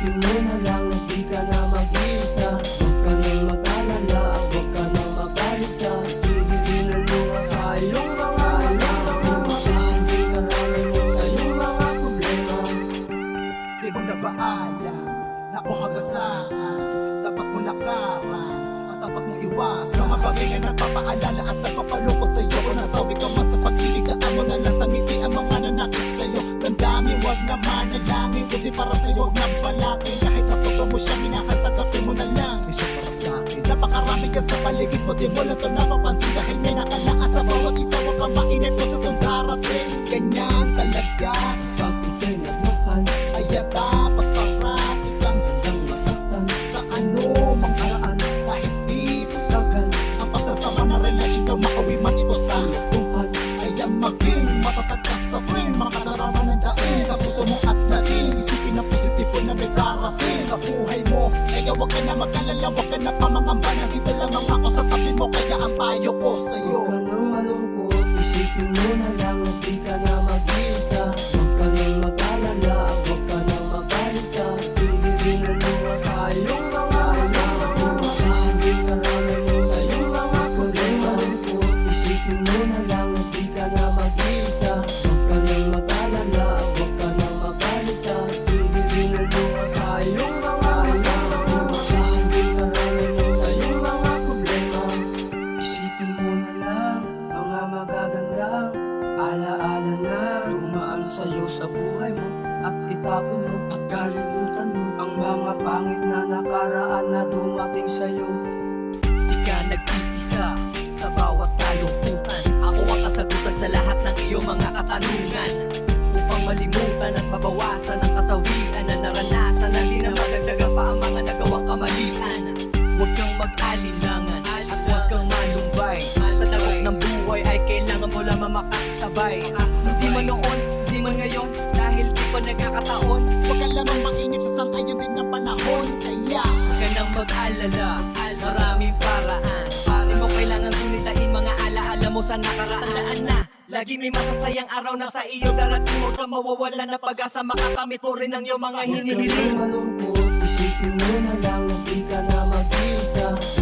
Mo na lang na di ka na mag-iisa Huwag ka nang mag-alala at huwag ka nang mag-alisa. Hihigilan mo ka sa iyong mga mga Magsisingking karami mo sa iyong mga problema. Di mo na ba alam na kung hanggang saan Dapat mo lakaran at dapat mong iwasan. Sa mga bagay na nagpapaalala at nagpapalungkot sa'yo Kung nasawi ka man sa pag-ibig Daan mo na lang sa ngiti ang mga nanakit sa'yo. Damdamin, wag na manalangin Kundi para sa'yo, mo siya, minakatagapin mo na lang. Di siya para sa'kin Napakarami ka sa paligid mo Di mo lang ito napapansin Dahil may nakalaan sa bawat isa. Huwag kang mainit mo sa itong darating. Ganyan talaga. Pag ika'y nagmahal? Ay dapat parati kang Handang masaktan. sa ano mang Paraan. Kahit di tagal ang pagsasama na relasyon daw makawi man ito sa Tuhan kaya maging matatag ka sa tuwing mga kadarama ng daing sa puso mo at dating isipin ang may darating sa buhay mo. Kaya wag ka na mag-alala wag ka na pamangamba nandito lamang ako sa'yo sa buhay mo at itapon mo at kalimutan mo ang mga pangit na nakaraan na dumating sa'yo. Di ka nag-iisa sa bawat kalungkutan. Ako ang kasagutan sa lahat ng iyong mga katanungan. Upang malimutan at mabawasan ang kasawian na naranasan Na di na madagdagan pa ang mga nagawang kamalian. Huwag kang mag-alinlangan at huwag kang malumbay Sa dagok ng buhay ay kailangan mo lamang makasabay Pa nagkakataon. Wag ka lamang mainip sa sangayon din ng panahon. Kaya Huwag ka nang mag-alala. Maraming paraan. Pare mo kailangan sunitain mga alaala mo sa nakaraan Tandaan na Lagi may masasayang araw na sa iyo. Darating Huwag kang mawawala na pag-asa. Makakamit mo rin ang iyong mga Huwag ka hinihiling. nang malungkot, isipin mo na lang na di ka na mag-iisa